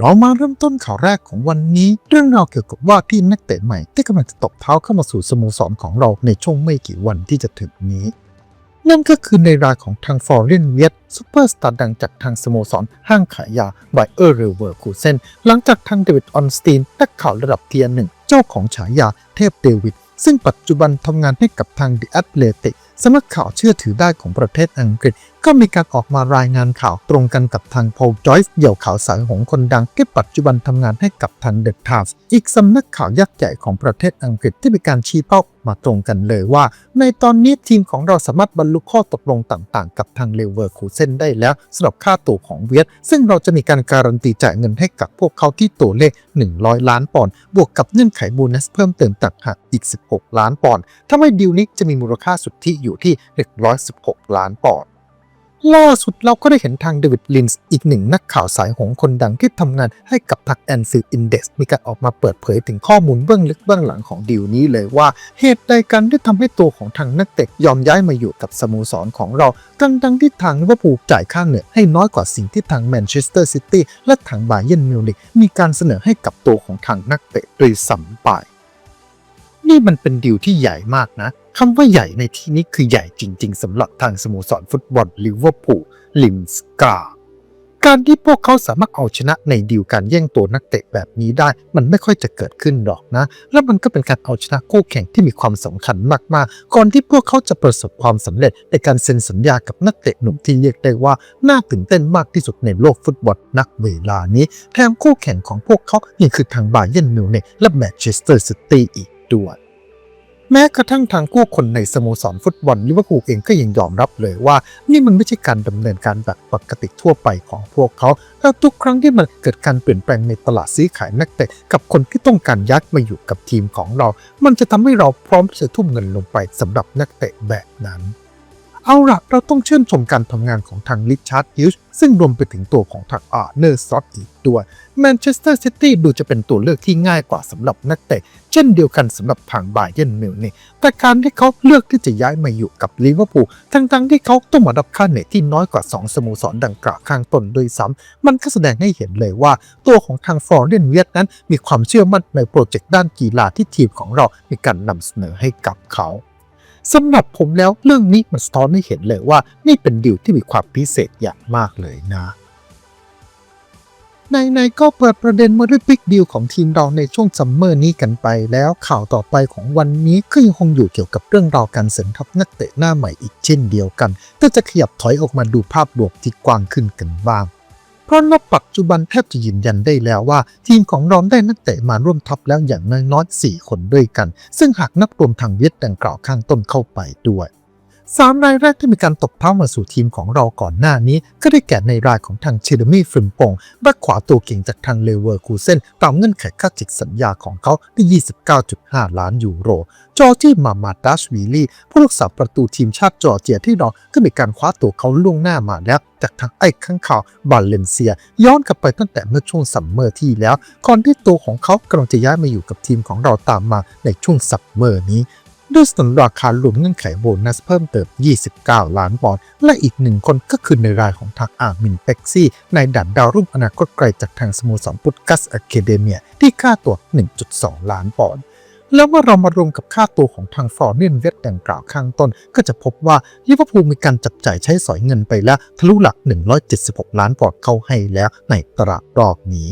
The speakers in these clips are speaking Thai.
เรามาเริ่มต้นข่าวแรกของวันนี้ เรื่องราวเกี่ยวกับว่าที่นักเตะใหม่ที่กำลังจะตบเท้าเข้ามาสู่สโมสรของเราในช่วงไม่กี่วันที่จะถึงนี้ นั่นก็คือในรายของทางฟอร์เรนเวียตซูเปอร์สตาร์ดังจากทางสโมสรห้างขายยาไบเออร์เรเวอร์คูเซนหลังจากทางเดวิดออนสตีนนักข่าวระดับเทียร์หนึ่งเจ้าของฉายาเทพเดวิดซึ่งปัจจุบันทำงานให้กับทาง The Athletic สำนักข่าวเชื่อถือได้ของประเทศอังกฤษ ก็มีการออกมารายงานข่าวตรงกันกับทางโพลจอยส์เหยี่ยวข่าวสายหงคนดังที่ปัจจุบันทำงานให้กับทาง The Times อีกสำนักข่าวยักษ์ใหญ่ของประเทศอังกฤษที่มีการชี้เป้ามาตรงกันเลยว่า ในตอนนี้ทีมของเราสามารถบรรลุข้อตกลงต่างๆ กับทางเลเวอร์คูเซนได้แล้วสำหรับค่าตัวของเวียดซึ่งเราจะมีการการันตีจ่ายเงินให้กับพวกเขาที่ตัวเลข 100 ล้านปอนด์บวกกับเงื่อนไขโบนัสเพิ่มเติมต่างหากอีก 16 ล้านปอนด์ทำให้ดีลนี้จะมีมูลค่าสุทธิอยู่ที่ 116 ล้านปอนด์ ล่าสุดเราก็ได้เห็นทางเดวิดลินส์อีกหนึ่งนักข่าวสายหงคนดังที่ทำงานให้กับทักแอนซิลอินเด็กซ์มีการออกมาเปิดเผยถึงข้อมูลเบื้องลึกเบื้องหลังของดีลนี้เลยว่า เหตุใดกันที่ทำให้ตัวของทางนักเตะยอมย้ายมาอยู่กับสโมสรของเราทั้งทั้งที่ทางลิเวอร์พูลจ่ายค่าเหนื่อยให้น้อยกว่าสิ่งที่ทางแมนเชสเตอร์ซิตี้และทางบาเยิร์นมิวนิกมีการเสนอให้กับตัวของทางนักเตะโดยสัมไป นี่มันเป็นดีลที่ใหญ่มากนะคำว่าใหญ่ในที่นี้คือใหญ่จริง ๆสำหรับทางสโมสรฟุตบอลลิเวอร์พูลลิมสกาการที่พวกเขาสามารถเอาชนะในดีลการแย่งตัวนักเตะแบบนี้ได้ มันไม่ค่อยจะเกิดขึ้นหรอกนะ และมันก็เป็นการเอาชนะคู่แข่งที่มีความสำคัญมากๆ ก่อนที่พวกเขาจะประสบความสำเร็จในการเซ็นสัญญากับนักเตะหนุ่มที่เรียกได้ว่า น่าตื่นเต้นมากที่สุดในโลกฟุตบอลนักเวลานี้ แถมคู่แข่งของพวกเขายังคือทางบาเยิร์นมิวนิกและแมนเชสเตอร์ซิตี้อีก ด้วยแม้กระทั่งทางกู้คนในสโมสรฟุตบอลลิเวอร์พูลเองก็ยังยอมรับเลยว่า นี่มันไม่ใช่การดำเนินการแบบปกติทั่วไปของพวกเขาและทุกครั้งที่มันเกิดการเปลี่ยนแปลงในตลาดซื้อขายนักเตะกับคนที่ต้องการยัดมาอยู่กับทีมของเรา มันจะทำให้เราพร้อมที่จะทุ่มเงินลงไปสำหรับนักเตะแบบนั้น เอาล่ะเราต้องชื่นชมการทำงานของทางลิชาร์ดฮิลส์ซึ่งรวมไปถึงตัวของทางอาร์เนอร์ซอตอีกด้วยแมนเชสเตอร์ซิตี้ดูจะเป็นตัวเลือกที่ง่ายกว่าสำหรับนักเตะเช่นเดียวกันสำหรับทางบาเยิร์นมิวนิกแต่การที่เขาเลือกที่จะย้ายมาอยู่กับลิเวอร์พูลทั้งๆที่เขาต้องมารับค่าเหนื่อยที่น้อยกว่า 2 สโมสรดังกล่าวข้างต้นด้วยซ้ำมันก็แสดงให้เห็นเลยว่า ตัวของทางฟลอเรนเวียตนั้นมีความเชื่อมั่นในโปรเจกต์ด้านกีฬาที่ทีมของเรามีการนำเสนอให้กับเขา สำหรับผมแล้วเรื่องนี้มันสะท้อนให้เห็นเลยว่านี่เป็นดีลที่มีความพิเศษอย่างมากเลยนะในๆก็เปิดประเด็นมาด้วยบิ๊กดีลของทีมเราในช่วงซัมเมอร์นี้กันไปแล้วข่าวต่อไปของวันนี้ก็ยังคงอยู่เกี่ยวกับเรื่องราวการเสริมทัพนักเตะหน้าใหม่อีกเช่นเดียวกัน แต่จะขยับถอยออกมาดูภาพรวมที่กว้างขึ้นกันบ้าง เพราะนบปัจจุบันแทบจะยืนยันได้แล้วว่า ทีมของรอมได้นักเตะมาร่วมทัพแล้วอย่างน้อยๆ4คนด้วยกัน ซึ่งหากนับรวมทางเวียดดังกล่าวข้างต้นเข้าไปด้วย สามรายแรกที่มีการตบเท้ามาสู่ทีมของเราก่อนหน้านี้ ก็ได้แก่ในรายของทางเชเดมี่ฟริมปงแบ็คขวาตัวเก่งจากทางเลเวอร์คูเซนตามเงื่อนไขค่าจิกสัญญาของเขาที่ 29.5 ล้านยูโร จอร์จี้มามาดัชวีลี่ ผู้รักษาประตูทีมชาติจอร์เจียที่เราก็มีการคว้าตัวเขาล่วงหน้ามาแล้วจากทางไอ้ข้างข่าวบาเลนเซีย ย้อนกลับไปตั้งแต่เมื่อช่วงซัมเมอร์ที่แล้วก่อนที่ตัวของเขากำลังจะย้ายมาอยู่กับทีมของเราตามมาในช่วงซัมเมอร์นี้ ด้วยสนนราคารวมเงื่อนไขโบนัสเพิ่มเติม 29 ล้านปอนด์และอีกหนึ่งคนก็คือในรายของทางอาร์มินเป็กซี่ ในดันดาวรุ่งอนาคตไกลจากทางสโมสรพุตกัสอะเคเดเมียที่ค่าตัว 1.2 ล้านปอนด์แล้วเมื่อเรามารวมกับค่าตัวของทางฟอร์เนียนเวสดังกล่าวข้างต้น ก็จะพบว่าลิเวอร์พูลมีการจับจ่ายใช้สอยเงินไปแล้วทะลุหลัก 176 ล้านปอนด์เข้าให้แล้วในตลาดรอบนี้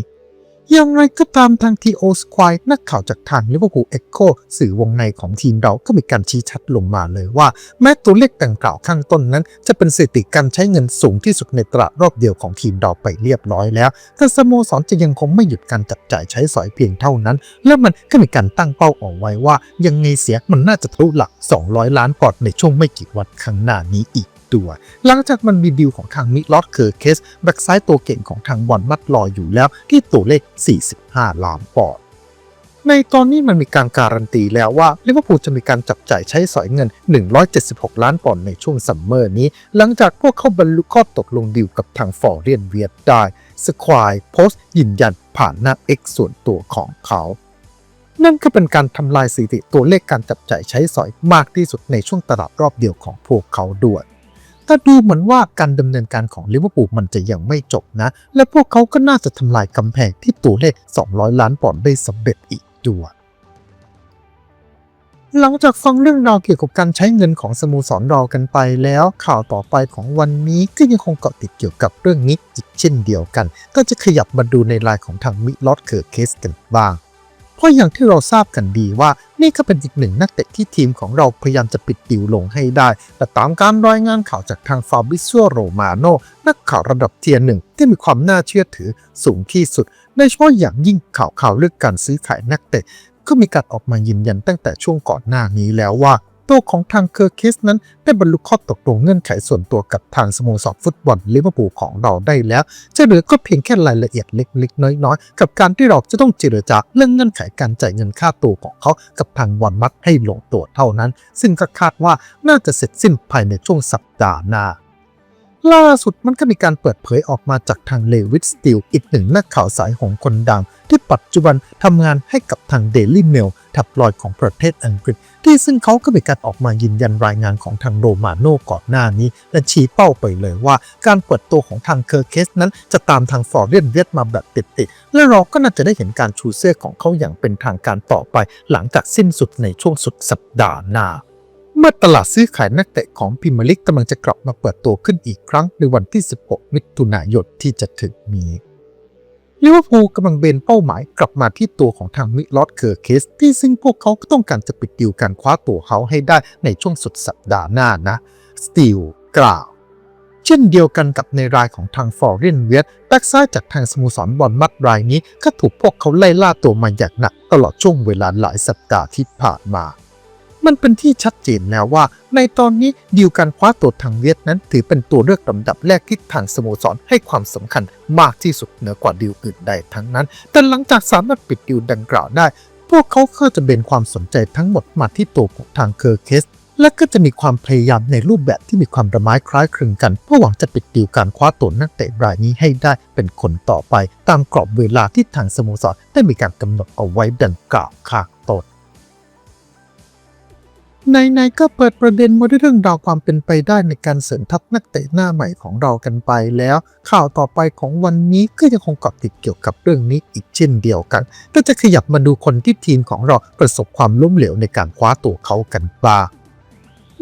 อย่างไรก็ตามทางทีโอสควายนักข่าวจากทางลิเวอร์พูลเอ็กโคสื่อวงในของทีมเราก็มีการชี้ชัดลงมาเลยว่า แม้ตัวเลขดังกล่าวข้างต้นนั้น จะเป็นสถิติการใช้เงินสูงที่สุดในตลาดรอบเดียวของทีมเราไปเรียบร้อยแล้ว แต่สโมสรจะยังคงไม่หยุดการจับจ่ายใช้สอยเพียงเท่านั้น และมันก็มีการตั้งเป้าเอาไว้ว่า ยังไงเสียมันน่าจะทะลุหลัก 200 ล้านปอนด์ในช่วงไม่กี่วันข้างหน้านี้อีก ด้วหลังจากมันมีดีลของทางมิลอดเคอร์เคสแบ็กซ้ายตัวเก่งของทางบอลมัดรอยอยู่แล้วที่ตัวเลข 45 ล้านปอนด์ในตอนนี้มันมีการการันตีแล้วว่าลิเวอร์พูลจะมีการจับจ่ายใช้สอยเงิน 176 ล้านปอนด์ในช่วงซัมเมอร์นี้ หลังจากพวกเขาบรรลุข้อตกลงดีลกับทางฟอร์เรียนเวียดได้สควายโพสต์ยืนยันผ่านหน้า X ส่วนตัวของเขา นั่นก็เป็นการทำลายสถิติตัวเลขการจับจ่ายใช้สอยมากที่สุดในช่วงตลาดรอบเดียวของพวกเขาด้วย แต่ดูเหมือนว่าการดำเนินการของลิเวอร์พูลมันจะยังไม่จบนะ และพวกเขาก็น่าจะทำลายกำแพงที่ตัวเลข 200 ล้านปอนด์ได้สำเร็จอีกด้วยหลังจากฟังเรื่องราวเกี่ยวกับการใช้เงินของสโมสรเรากันไปแล้วข่าวต่อไปของวันนี้ก็ยังคงเกาะติดเกี่ยวกับเรื่องนี้อีกเช่นเดียวกัน ก็จะขยับมาดูในรายของทางมิลอดเคอร์เคสกันบ้าง เพราะอย่างที่เราทราบกันดีว่า นี่ก็เป็นอีกหนึ่งนักเตะที่ทีมของเราพยายามจะปิดดิวลงให้ได้ แต่ตามการรายงานข่าวจากทางฟาบิซัวโรมาโนนักข่าวระดับเทียร์หนึ่งที่มีความน่าเชื่อถือสูงที่สุดโดยเฉพาะอย่างยิ่งข่าวข่าวเรื่องการซื้อขายนักเตะก็มีการออกมายืนยันตั้งแต่ช่วงก่อนหน้านี้แล้วว่า ตัวของทางเคอร์คิสนั้นได้บรรลุข้อตกลงเงื่อนไขส่วนตัวกับทางสโมสรฟุตบอลลิเวอร์พูลของเราได้แล้ว จะเหลือก็เพียงแค่รายละเอียดเล็กๆ น้อยๆ กับการที่เราจะต้องเจรจาเรื่องเงื่อนไขการจ่ายเงินค่าตัวของเขากับทางวอนมัดให้ลงตัวเท่านั้น ซึ่งก็คาดว่าน่าจะเสร็จสิ้นภายในช่วงสัปดาห์หน้า ล่าสุดมันก็มีการเปิดเผยออกมาจากทางเลวิสติลอีกหนึ่งนักข่าวสายของคนดัง ที่ปัจจุบันทำงานให้กับทาง Daily Mail ทับลอยของประเทศอังกฤษ ที่ซึ่งเขาก็มีการออกมายืนยันรายงานของทางโรมาโน่ก่อนหน้านี้ และชี้เป้าไปเลยว่า การเปิดตัวของทางเคอร์เคสนั้นจะตามทางฟอร์เรียนเวียดมาแบบติดๆและเราก็น่าจะได้เห็นการชูเสื้อของเขาอย่างเป็นทางการต่อไป หลังจากสิ้นสุดในช่วงสุดสัปดาห์หน้า เมื่อตลาดซื้อขายนักเตะของพรีเมียร์ลีกกำลังจะกลับมาเปิดตัวขึ้นอีกครั้งในวันที่ 16 มิถุนายนที่จะถึงนี้ลิเวอร์พูลกำลังเบนเป้าหมายกลับมาที่ตัวของทางมิลอดเคอร์เคส ที่ซึ่งพวกเขาก็ต้องการจะปิดดิวการคว้าตัวเขาให้ได้ในช่วงสุดสัปดาห์หน้านะสตีลกล่าว เช่นเดียวกันกับในรายของทางฟอร์เรนเวียตแบ็กซ้ายจากทางสโมสรบอลมัดรายนี้ก็ถูกพวกเขาไล่ล่าตัวมาอย่างหนักตลอดช่วงเวลาหลายสัปดาห์ที่ผ่านมา มันเป็นที่ชัดเจนแล้วว่า ในตอนนี้ดีลการคว้าตัวทางเวียดนั้น ถือเป็นตัวเลือกลำดับแรกที่ทางสโมสรให้ความสำคัญมากที่สุดเหนือกว่าดีลอื่นใดทั้งนั้น แต่หลังจากสามารถปิดดีลดังกล่าวได้ พวกเขาก็จะเบนความสนใจทั้งหมดมาที่ตัวของทางเคอร์เคสและก็จะมีความพยายามในรูปแบบที่มีความระไม้คล้ายคลึงกันเพื่อหวังจะปิดดีลการคว้าตัวนักเตะรายนี้ให้ได้เป็นคนต่อไป ตามกรอบเวลาที่ทางสโมสรได้มีการกำหนดเอาไว้ดังกล่าวข้างต้น ในๆก็เปิดประเด็นมาด้วยเรื่องราวความเป็นไปได้ในการเสริมทัพนักเตะหน้าใหม่ของเรากันไปแล้ว ข่าวต่อไปของวันนี้ก็ยังคงเกาะติดเกี่ยวกับเรื่องนี้อีกเช่นเดียวกันก็จะขยับมาดูคนที่ทีมของเราประสบความล้มเหลวในการคว้าตัวเขากันบ้าง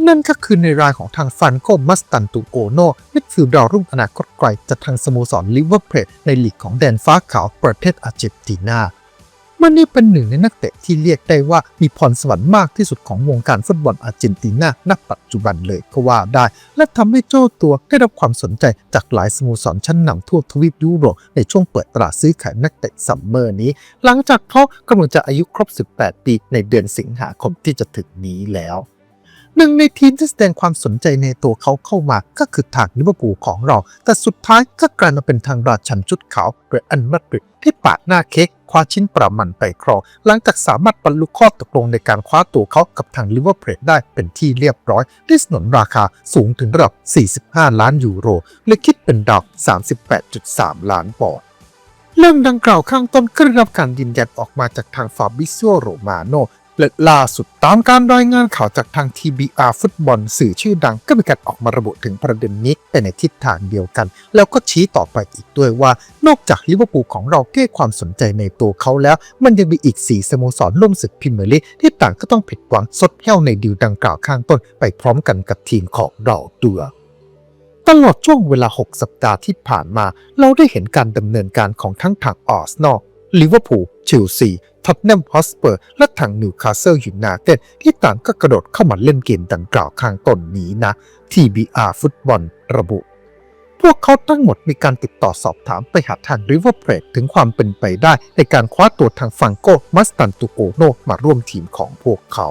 นั่นก็คือในรายของทางฟันโคมัสตันตูโอโนมิดฟิลด์ดาวรุ่งอนาคตไกลจากทางสโมสรลิเวอร์พูลในลีกของแดนฟ้าขาวประเทศอาร์เจนตินา มันนี่เป็นหนึ่งในนักเตะที่เรียกได้ว่ามีพรสวรรค์มากที่สุดของวงการฟุตบอลอาร์เจนตินาณปัจจุบันเลยก็ว่าได้ และทำให้เจ้าตัวได้รับความสนใจจากหลายสโมสรชั้นนำทั่วทวีปยุโรปในช่วงเปิดตลาดซื้อขายนักเตะซัมเมอร์นี้ หลังจากเขากำลังจะอายุครบ 18 ปีในเดือนสิงหาคมที่จะถึงนี้แล้ว หนึ่งในทีมที่แสดงความสนใจในตัวเขาเข้ามาก็คือทางลิเวอร์พูลของเรา แต่สุดท้ายก็กลายมาเป็นทางราชันชุดขาวเรอันมาดริดที่ปาดหน้าเค้กคว้าชิ้นประมันไปครอง หลังจากสามารถบรรลุข้อตกลงในการคว้าตัวเขากับทางลิเวอร์พูลได้เป็นที่เรียบร้อยด้วยสนนราคาสูงถึงระดับ 45 ล้านยูโรหรือคิดเป็นดาว38.3 ล้านปอนด์เรื่องดังกล่าวข้างต้นก็ได้รับการยืนยันออกมาจากทางฟาบิซิโอโรมาโน และล่าสุดตามการรายงานข่าวจากทาง TBR ฟุตบอลสื่อชื่อดังก็มีการออกมาระบุถึงประเด็นนี้ไปในทิศทางเดียวกัน แล้วก็ชี้ต่อไปอีกด้วยว่า นอกจากลิเวอร์พูลของเราที่ให้ความสนใจในตัวเขาแล้ว มันยังมีอีก 4 สโมสรร่วมศึกพรีเมียร์ลีกที่ต่างก็ต้องผิดหวังสดแห้วในดีลดังกล่าวข้างต้นไปพร้อมกันกับทีมของเราด้วยตลอดช่วงเวลา 6 สัปดาห์ที่ผ่านมา เราได้เห็นการดำเนินการของทั้งทางอาร์เซนอลลิเวอร์พูลเชลซี ท็อตแนมฮอสเปอร์ และทางนิวคาสเซิลยูไนเต็ดที่ต่างก็กระโดดเข้ามาเล่นเกมดังกล่าวข้างต้นนี้นะ TBR ฟุตบอลระบุ พวกเขาทั้งหมดมีการติดต่อสอบถามไปหาทางริเวอร์เพลถึงความเป็นไปได้ในการคว้าตัวทางฟังโกมัสตันตุโกโนมาร่วมทีมของพวกเขา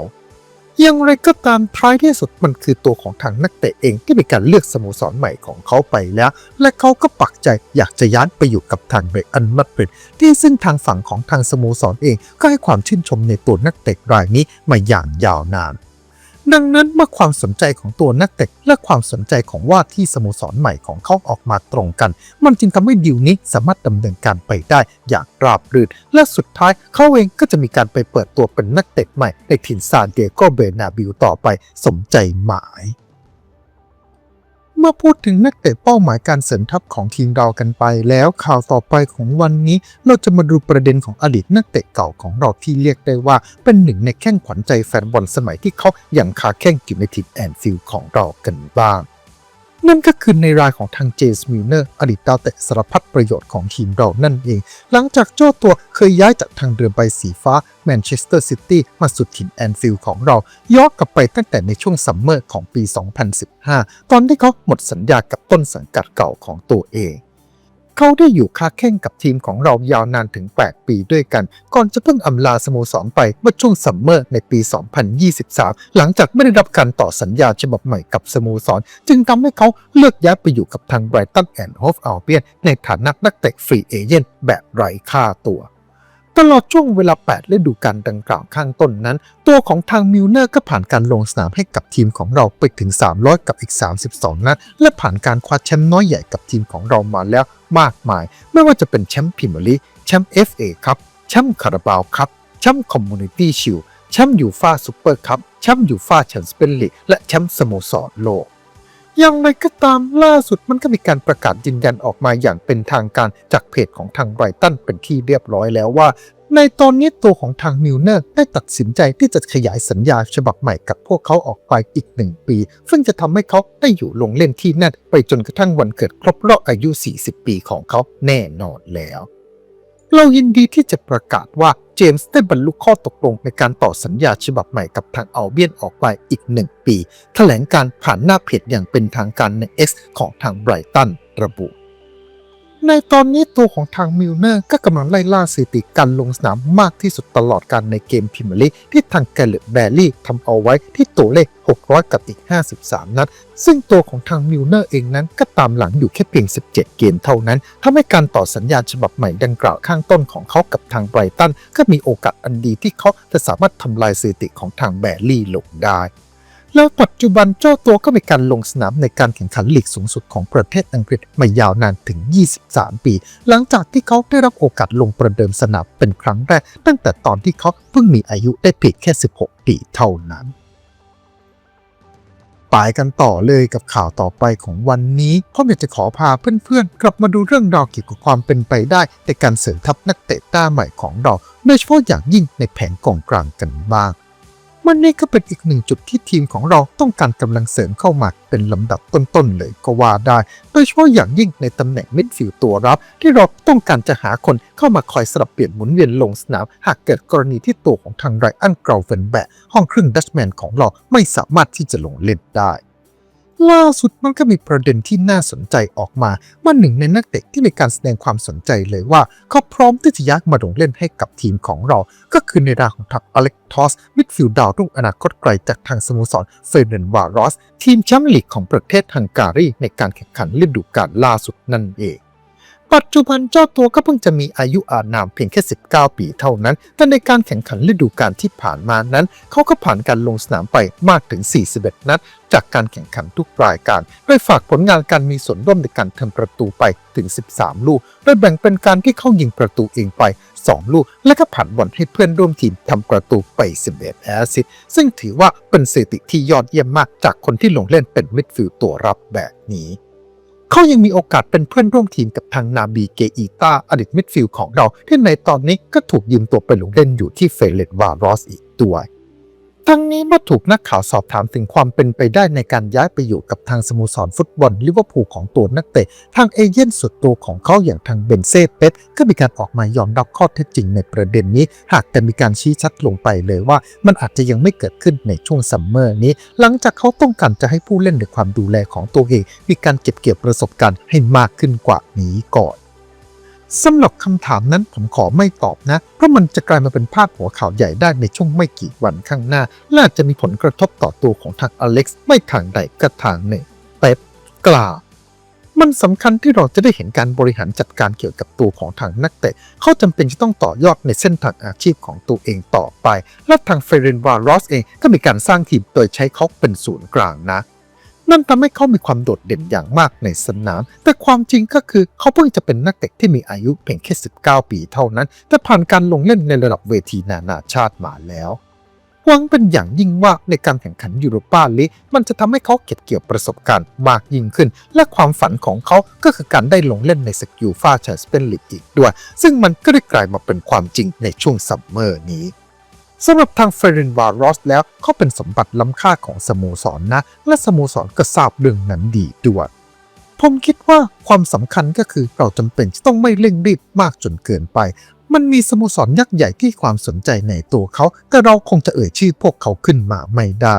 อย่างไรก็ตามท้ายที่สุดมันคือตัวของทางนักเตะเองที่มีการเลือกสโมสรใหม่ของเขาไปแล้ว และเขาก็ปักใจอยากจะย้ายไปอยู่กับทางเบรอันมาดริดที่ซึ่งทางฝั่งของทางสโมสรเองก็ให้ความชื่นชมในตัวนักเตะรายนี้มาอย่างยาวนาน ดังนั้นเมื่อความสนใจของตัวนักเตะและความสนใจของว่าที่สโมสรใหม่ของเขาออกมาตรงกัน มันจึงทำให้ดิวนี้สามารถดำเนินการไปได้อย่างราบรื่น และสุดท้ายเขาเองก็จะมีการไปเปิดตัวเป็นนักเตะใหม่ในถิ่นซานเดียโกเบนาบิวต่อไปสมใจหมาย มื่อพูดถึงนักเตะเป้าหมายการเสริมทัพของทีมเรากันไป แล้วข่าวต่อไปของวันนี้เราจะมาดูประเด็นของอดีตนักเตะเก่าของเราที่เรียกได้ว่าเป็นหนึ่งในแข้งขวัญใจแฟนบอลสมัยที่เขาอย่างคาแข้งอยู่ในทีมแอนฟิลของเรากันบ้าง นั่นก็คือในรายของทางเจสมิลเนอร์ อดีตดาวเตะสารพัดประโยชน์ของทีมเรานั่นเอง หลังจากเจ้าตัวเคยย้ายจากทางเรือใบสีฟ้าแมนเชสเตอร์ซิตี้มาสุดถิ่นแอนฟิลด์ของเราย้อนกลับไปตั้งแต่ในช่วงซัมเมอร์ของปี 2015 ตอนที่เขาหมดสัญญากับต้นสังกัดเก่าของตัวเอง เขาได้อยู่ค้าแข่งกับทีมของเรายาวนานถึง 8 ปีด้วยกัน ก่อนจะเพิ่งอำลาสโมสรไปเมื่อช่วงซัมเมอร์ในปี 2023 หลังจากไม่ได้รับการต่อสัญญาฉบับใหม่กับสโมสร จึงทำให้เขาเลือกย้ายไปอยู่กับทางไบรตันแอนด์โฮฟอัลเบียนในฐานะนักเตะฟรีเอเจนต์แบบไร้ค่าตัว ตลอดช่วงเวลา 8 ฤดูกาลดังกล่าวข้างต้นนั้น ตัวของทางมิลเนอร์ก็ผ่านการลงสนามให้กับทีมของเราไปถึง 300 กับอีก 32 นัด และผ่านการคว้าแชมป์น้อยใหญ่กับทีมของเรามาแล้วมากมาย ไม่ว่าจะเป็นแชมป์พรีเมียร์ลีก แชมป์ FA ครับ แชมป์คาราบาวครับ แชมป์คอมมูนิตี้ชิล แชมป์ยูฟาซูเปอร์คัพแชมป์ยูฟาแชมเปี้ยนลีก และแชมป์สโมสรโลก อย่างไรก็ตามล่าสุดมันก็มีการประกาศยืนยันออกมาอย่างเป็นทางการจากเพจของทางไบรตันเป็นที่เรียบร้อยแล้วว่า ในตอนนี้ตัวของทางมิลเนอร์ได้ตัดสินใจที่จะขยายสัญญาฉบับใหม่กับพวกเขาออกไปอีกหนึ่งปี ซึ่งจะทำให้เขาได้อยู่ลงเล่นที่นั่นไปจนกระทั่งวันเกิดครบรอบอายุ 40 ปีของเขาแน่นอนแล้ว เรายินดีที่จะประกาศว่าเจมส์ได้บรรลุข้อตกลงในการต่อสัญญาฉบับใหม่กับทางอัลเบียนออกไปอีกหนึ่งปีแถลงการผ่านหน้าเพจอย่างเป็นทางการใน X ของทางไบรตันระบุ ในตอนนี้ตัวของทางมิลเนอร์ก็กำลังไล่ล่าสถิติการลงสนามมากที่สุดตลอดการในเกมพรีเมียร์ลีที่ทางแกลเลตแบรี่ทำเอาไว้ที่ตัวเลข 600 กับอีก 53 นัด ซึ่งตัวของทางมิลเนอร์เองนั้นก็ตามหลังอยู่แค่เพียง 17 เกมเท่านั้นทำให้การต่อสัญญาฉบับใหม่ดังกล่าวข้างต้นของเขากับทางไบรตันก็มีโอกาสอันดีที่เขาจะสามารถทำลายสถิติของทางแบรี่ลงได้ แล้วปัจจุบันเจ้าตัวก็มีการลงสนามในการแข่งขันลีกสูงสุดของประเทศอังกฤษมายาวนานถึง 23 ปี หลังจากที่เขาได้รับโอกาสลงประเดิมสนามเป็นครั้งแรก ตั้งแต่ตอนที่เขาเพิ่งมีอายุได้เพียงแค่ 16 ปีเท่านั้นไปกันต่อเลยกับข่าวต่อไปของวันนี้ผมอยากจะขอพาเพื่อนๆ กลับมาดูเรื่องราวเกี่ยวกับความเป็นไปได้ ในการเสริมทัพนักเตะหน้าใหม่ของเราโดยเฉพาะอย่างยิ่งในแผงกองกลางกันบ้าง มันนี่ก็เป็นอีกหนึ่งจุดที่ทีมของเราต้องการกำลังเสริมเข้ามาเป็นลำดับต้นๆเลยก็ว่าได้ โดยเฉพาะอย่างยิ่งในตำแหน่งมิดฟิลด์ตัวรับ ที่เราต้องการจะหาคนเข้ามาคอยสลับเปลี่ยนหมุนเวียนลงสนาม หากเกิดกรณีที่ตัวของทางไรอันเกราเฟนแบกห้องครึ่งดัชแมนของเราไม่สามารถที่จะลงเล่นได้ ล่าสุดมันก็มีประเด็นที่น่าสนใจออกมาว่าหนึ่งในนักเตะที่มีการแสดงความสนใจเลยว่า เขาพร้อมที่จะย้ายมาลงเล่นให้กับทีมของเรา ก็คือในราของทักอเล็กทอสมิดฟิลด์ดาวรุ่งอนาคตไกลจากทางสโมสรเฟเรนวารอส ทีมแชมป์ลีกของประเทศฮังการีในการแข่งขันฤดูกาลล่าสุดนั่นเอง ปัจจุบันเจ้าตัวก็เพิ่งจะมีอายุอานามเพียงแค่ 19 ปีเท่านั้น แต่ในการแข่งขันฤดูกาลที่ผ่านมานั้น เขาก็ผ่านการลงสนามไปมากถึง 41 นัด จากการแข่งขันทุกรายการ โดยฝากผลงานการมีส่วนร่วมในการทำประตูไปถึง 13 ลูก โดยแบ่งเป็นการที่เข้ายิงประตูเองไป 2 ลูก และก็ผ่านบอลให้เพื่อนร่วมทีมทำประตูไป 11 แอสซิสต์ซึ่งถือว่าเป็นสถิติที่ยอดเยี่ยมมากจากคนที่ลงเล่นเป็นมิดฟิลด์ตัวรับแบบนี้ เขายังมีโอกาสเป็นเพื่อนร่วมทีมกับทางนาบีเกอีตาอดีตมิดฟิลด์ของเรา ที่ในตอนนี้ก็ถูกยืมตัวไปลงเล่นอยู่ที่เฟเลตวารอสอีกด้วย ทั้งนี้เมื่อถูกนักข่าวสอบถามถึงความเป็นไปได้ในการย้ายไปอยู่กับทางสโมสรฟุตบอลลิเวอร์พูลของตัวนักเตะ ทางเอเย่นส่วนตัวของเขาอย่างทางเบนเซ่เปสก็มีการออกมายอมรับข้อเท็จจริงในประเด็นนี้ หากแต่มีการชี้ชัดลงไปเลยว่า มันอาจจะยังไม่เกิดขึ้นในช่วงซัมเมอร์นี้ หลังจากเขาต้องการจะให้ผู้เล่นในความดูแลของตัวเองมีการเก็บเกี่ยวประสบการณ์ให้มากขึ้นกว่านี้ก่อน สำหรับคำถามนั้นผมขอไม่ตอบนะ เพราะมันจะกลายมาเป็นพาดหัวข่าวใหญ่ได้ในช่วงไม่กี่วันข้างหน้า และอาจะมีผลกระทบต่อตัวของทางอเล็กซ์ไม่ทางใดก็ทางหนึ่งเป๊ปกล่าวมันสำคัญที่เราจะได้เห็นการบริหารจัดการเกี่ยวกับตัวของทางนักเตะ เขาจำเป็นจะต้องต่อยอดในเส้นทางอาชีพของตัวเองต่อไป และทางเฟรนวารอสเองก็มีการสร้างทีมโดยใช้เขาเป็นศูนย์กลางนะ นั่นทำให้เขามีความโดดเด่นอย่างมากในสนาม แต่ความจริงก็คือเขาเพิ่งจะเป็นนักเตะที่มีอายุเพียงแค่ 19 ปีเท่านั้น แต่ผ่านการลงเล่นในระดับเวทีนานาชาติมาแล้วหวังเป็นอย่างยิ่งว่าในการแข่งขันยูโรปาลีกมันจะทำให้เขาเก็บเกี่ยวประสบการณ์มากยิ่งขึ้น และความฝันของเขาก็คือการได้ลงเล่นในสกิลฟาแชมเปี้ยนลีกอีกด้วย ซึ่งมันก็ได้กลายมาเป็นความจริงในช่วงซัมเมอร์นี้ สำหรับทางเฟรนวารอสแล้วเขาเป็นสมบัติล้ำค่าของสโมสรนนะ และสโมสรก็ทราบเรื่องนั้นดีด้วยผมคิดว่าความสำคัญก็คือเราจำเป็นจะต้องไม่เร่งรีบมากจนเกินไป มันมีสโมสรยักษ์ใหญ่ที่ความสนใจในตัวเขา แต่เราคงจะเอ่ยชื่อพวกเขาขึ้นมาไม่ได้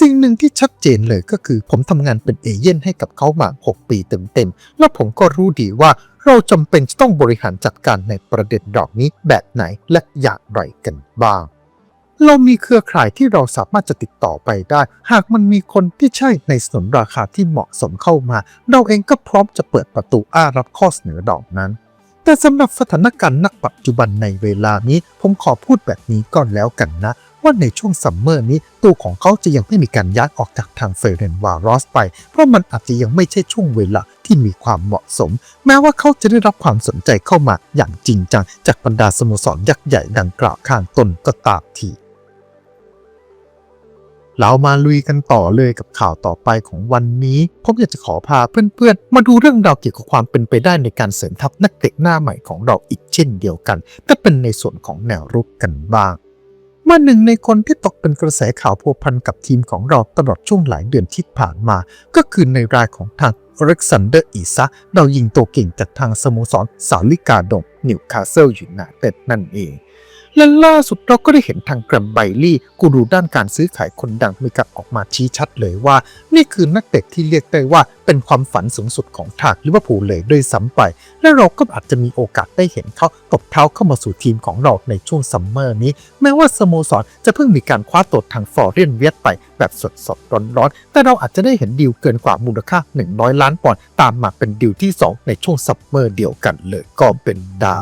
สิ่งหนึ่งที่ชัดเจนเลยก็คือ ผมทำงานเป็นเอเย่นให้กับเขามา 6 ปีเต็มๆ และผมก็รู้ดีว่าเราจำเป็นจะต้องบริหารจัดการในประเด็นดอกนี้แบบไหนและอย่างไรกันบ้าง เรามีเครือข่ายที่เราสามารถจะติดต่อไปได้ หากมันมีคนที่ใช่ในสนนราคาที่เหมาะสมเข้ามา เราเองก็พร้อมจะเปิดประตูอ้ารับข้อเสนอดอกนั้น แต่สำหรับสถานการณ์ณปัจจุบันในเวลานี้ ผมขอพูดแบบนี้ก่อนแล้วกันนะ ว่าในช่วงซัมเมอร์นี้ ตัวของเขาจะยังไม่มีการย้ายออกจากทางเฟรเรนวารอสไป เพราะมันอาจจะยังไม่ใช่ช่วงเวลาที่มีความเหมาะสม แม้ว่าเขาจะได้รับความสนใจเข้ามาอย่างจริงจังจากบรรดาสโมสรยักษ์ใหญ่ดังกล่าวข้างต้นก็ตามที เรามาลุยกันต่อเลยกับข่าวต่อไปของวันนี้ ผมอยากจะขอพาเพื่อนๆ มาดูเรื่องราวเกี่ยวกับความเป็นไปได้ในการเสริมทัพนักเตะหน้าใหม่ของเราอีกเช่นเดียวกันแต่เป็นในส่วนของแนวรุกกันบ้างมาหนึ่งในคนที่ตกเป็นกระแสข่าวพัวพันกับทีมของเราตลอดช่วงหลายเดือนที่ผ่านมา ก็คือในรายของทางอเล็กซานเดอร์อีซักเรายิงตัวเก่งจากทางสโมสรสาลิกาดงนิวคาสเซิลยูไนเต็ดนั่นเอง และล่าสุดเราก็ได้เห็นทางแกรมไบลี่กูรูด้านการซื้อขายคนดังมีการออกมาชี้ชัดเลยว่า นี่คือนักเตะที่เรียกได้ว่าเป็นความฝันสูงสุดของทางลิเวอร์พูลเลยด้วยซ้ำไป และเราก็อาจจะมีโอกาสได้เห็นเขาตบเท้าเข้ามาสู่ทีมของเราในช่วงซัมเมอร์นี้ แม้ว่าสโมสรจะเพิ่งมีการคว้าตัวทางฟอร์เรียนเวียดไปแบบสดสดๆร้อนๆแต่เราอาจจะได้เห็นดีลเกินกว่ามูลค่า 100 ล้านปอนด์ตามมาเป็นดีลที่ 2 ในช่วงซัมเมอร์เดียวกันเลยก็เป็นได้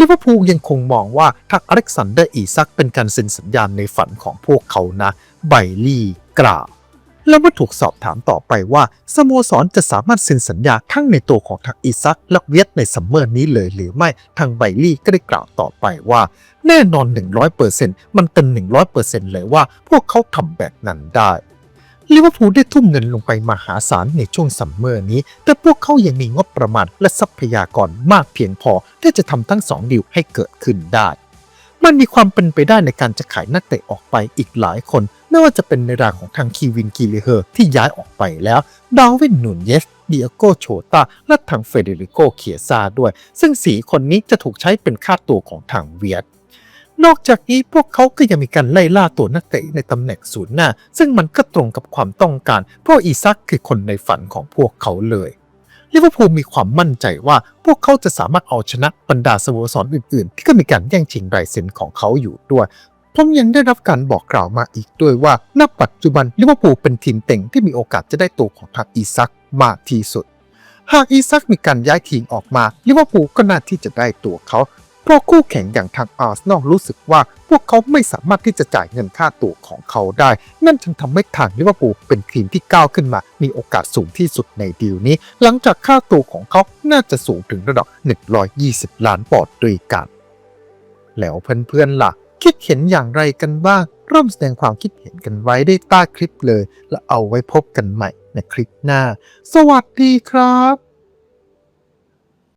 ลิเวอร์พูลยังคงมองว่าทางอเล็กซานเดอร์อีซักเป็นการเซ็นสัญญาณในฝันของพวกเขานะ ไบลี่กล่าวแล้วเมื่อถูกสอบถามต่อไปว่า สโมสรจะสามารถเซ็นสัญญาทั้งในตัวของทางอีซักและเวียดในซัมเมอร์นี้เลยหรือไม่ทางไบลี่ก็ได้กล่าวต่อไปว่า แน่นอน 100%มันเป็น100%เลยว่าพวกเขาทำแบบนั้นได้ ลิเวอร์พูลได้ทุ่มเงินลงไปมหาศาลในช่วงซัมเมอร์นี้ แต่พวกเขายังมีงบประมาณและทรัพยากรมากเพียงพอที่จะทำทั้งสองดีลให้เกิดขึ้นได้ มันมีความเป็นไปได้ในการจะขายนักเตะออกไปอีกหลายคน ไม่ว่าจะเป็นในรายของทางคีวินกีลิเฮอร์ที่ย้ายออกไปแล้ว ดาวินนูนเยสเดียโกโชตาและทางเฟเดริโกเคียซาด้วย ซึ่งสีคนนี้จะถูกใช้เป็นค่าตัวของทางเวียด นอกจากนี้พวกเขาก็ยังมีการไล่ล่าตัวนักเตะในตำแหน่งศูนย์หน้า ซึ่งมันก็ตรงกับความต้องการ เพราะอีซักคือคนในฝันของพวกเขาเลยลิเวอร์พูลมีความมั่นใจว่าพวกเขาจะสามารถเอาชนะบรรดาสโมสรอื่นๆ ที่ก็มีการแย่งชิงลายเซ็นของเขาอยู่ด้วยผมยังได้รับการบอกกล่าวมาอีกด้วยว่าณปัจจุบันลิเวอร์พูลเป็นทีมเต็งที่มีโอกาสจะได้ตัวของทางอีซักมากที่สุด หากอีซักมีการย้ายทีมออกมาลิเวอร์พูลก็น่าที่จะได้ตัวเขา เพราะคู่แข่งอย่างทางอาร์เซนอลรู้สึกว่า พวกเขาไม่สามารถที่จะจ่ายเงินค่าตัวของเขาได้ นั่นจึงทำให้ทางลิเวอร์พูลเป็นทีมที่ก้าวขึ้นมา มีโอกาสสูงที่สุดในดีลนี้ หลังจากค่าตัวของเขาน่าจะสูงถึงระดับ 120 ล้านปอนด์ด้วยกัน แล้วเพื่อนๆล่ะ คิดเห็นอย่างไรกันบ้างร่วมแสดงความคิดเห็นกันไว้ได้ใต้คลิปเลย และเอาไว้พบกันใหม่ในคลิปหน้า สวัสดีครับ